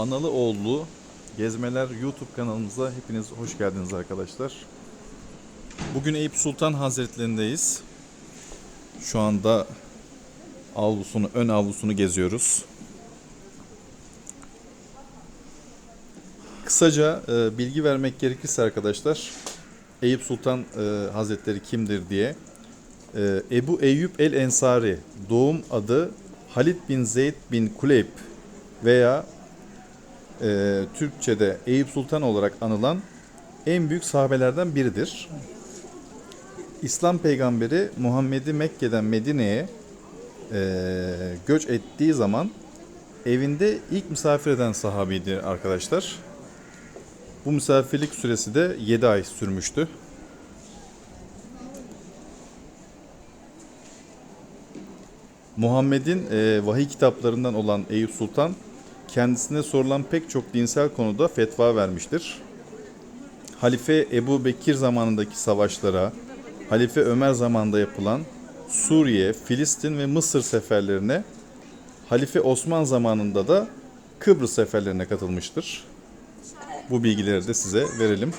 Analı oğullu Gezmeler YouTube kanalımıza hepiniz hoş geldiniz arkadaşlar. Bugün Eyüp Sultan Hazretleri'ndeyiz. Şu anda avlusunu, ön avlusunu geziyoruz. Kısaca e, bilgi vermek gerekirse arkadaşlar, Eyüp Sultan e, Hazretleri kimdir diye. E, Ebu Eyyub el Ensari, doğum adı Halid bin Zeyd bin Kuleyb veya e, Türkçe'de Eyüp Sultan olarak anılan en büyük sahabelerden biridir. İslam peygamberi Muhammed'i Mekke'den Medine'ye e, göç ettiği zaman evinde ilk misafir eden sahabiydi arkadaşlar. Bu misafirlik süresi de 7 ay sürmüştü. Muhammed'in e, vahiy kitaplarından olan Eyüp Sultan kendisine sorulan pek çok dinsel konuda fetva vermiştir. Halife Ebu Bekir zamanındaki savaşlara, Halife Ömer zamanında yapılan Suriye, Filistin ve Mısır seferlerine, Halife Osman zamanında da Kıbrıs seferlerine katılmıştır. Bu bilgileri de size verelim.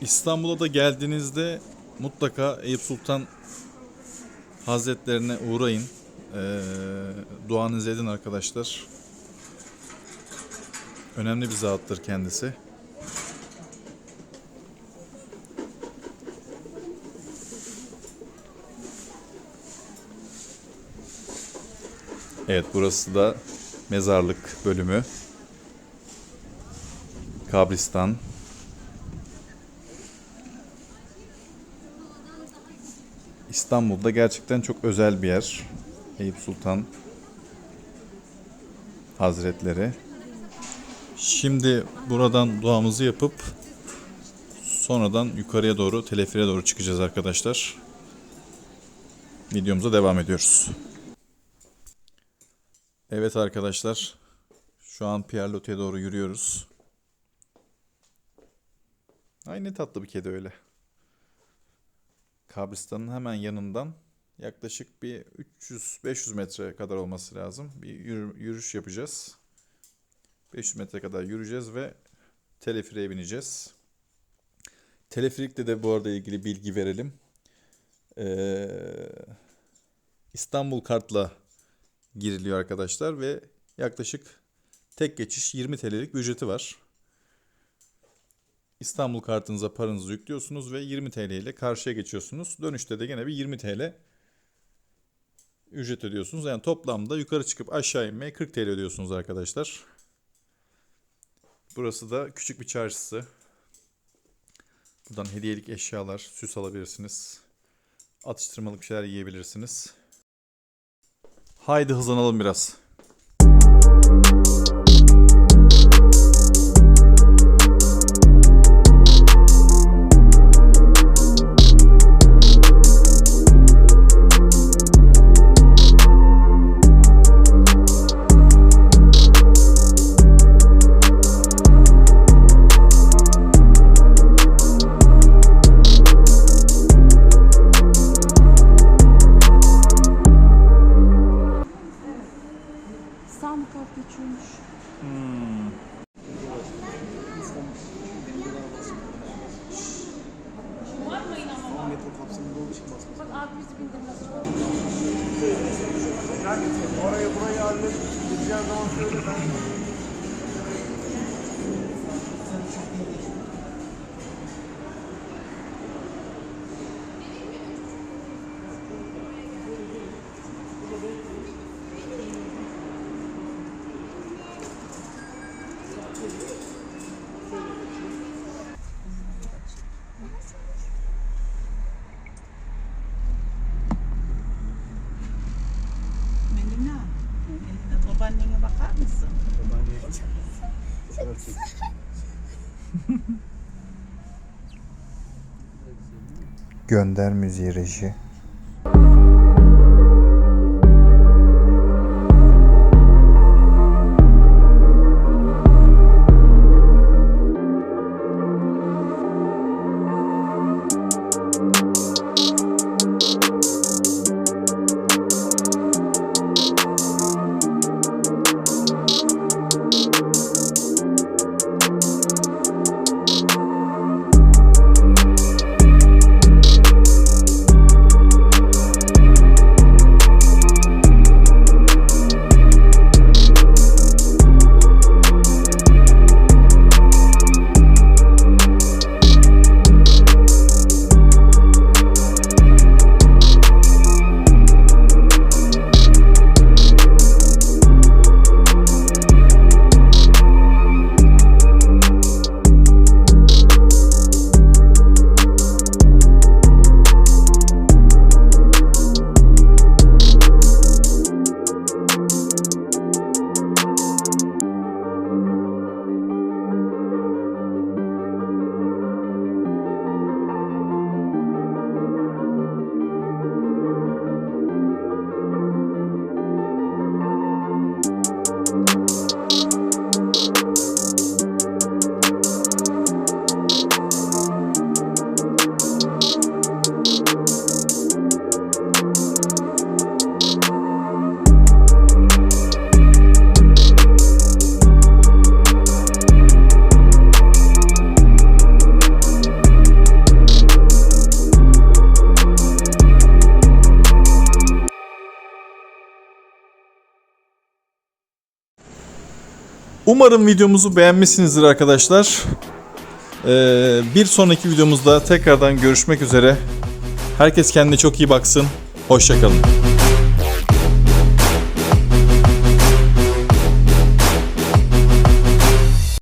İstanbul'a da geldiğinizde mutlaka Eyüp Sultan Hazretlerine uğrayın. Ee, duanızı edin arkadaşlar. Önemli bir zattır kendisi. Evet burası da mezarlık bölümü. Kabristan. İstanbul'da gerçekten çok özel bir yer. Eyüp Sultan Hazretleri. Şimdi buradan duamızı yapıp sonradan yukarıya doğru, telefire doğru çıkacağız arkadaşlar. Videomuza devam ediyoruz. Evet arkadaşlar. Şu an Pierre doğru yürüyoruz. Ay ne tatlı bir kedi öyle. Kabristan'ın hemen yanından yaklaşık bir 300-500 metre kadar olması lazım. Bir yürü- yürüyüş yapacağız. 500 metre kadar yürüyeceğiz ve teleferiğe bineceğiz. Teleferikle de bu arada ilgili bilgi verelim. Ee, İstanbul kartla giriliyor arkadaşlar ve yaklaşık tek geçiş 20 TL'lik bir ücreti var. İstanbul kartınıza paranızı yüklüyorsunuz ve 20 TL ile karşıya geçiyorsunuz. Dönüşte de gene bir 20 TL ücret ödüyorsunuz. Yani toplamda yukarı çıkıp aşağı inmeye 40 TL ödüyorsunuz arkadaşlar. Burası da küçük bir çarşısı. Buradan hediyelik eşyalar, süs alabilirsiniz. Atıştırmalık şeyler yiyebilirsiniz. Haydi hızlanalım biraz. Yani oraya burayı hallet. Gideceğin zaman söyle ben. Gönder müziği reji. Umarım videomuzu beğenmişsinizdir arkadaşlar. Ee, bir sonraki videomuzda tekrardan görüşmek üzere. Herkes kendine çok iyi baksın. Hoşçakalın.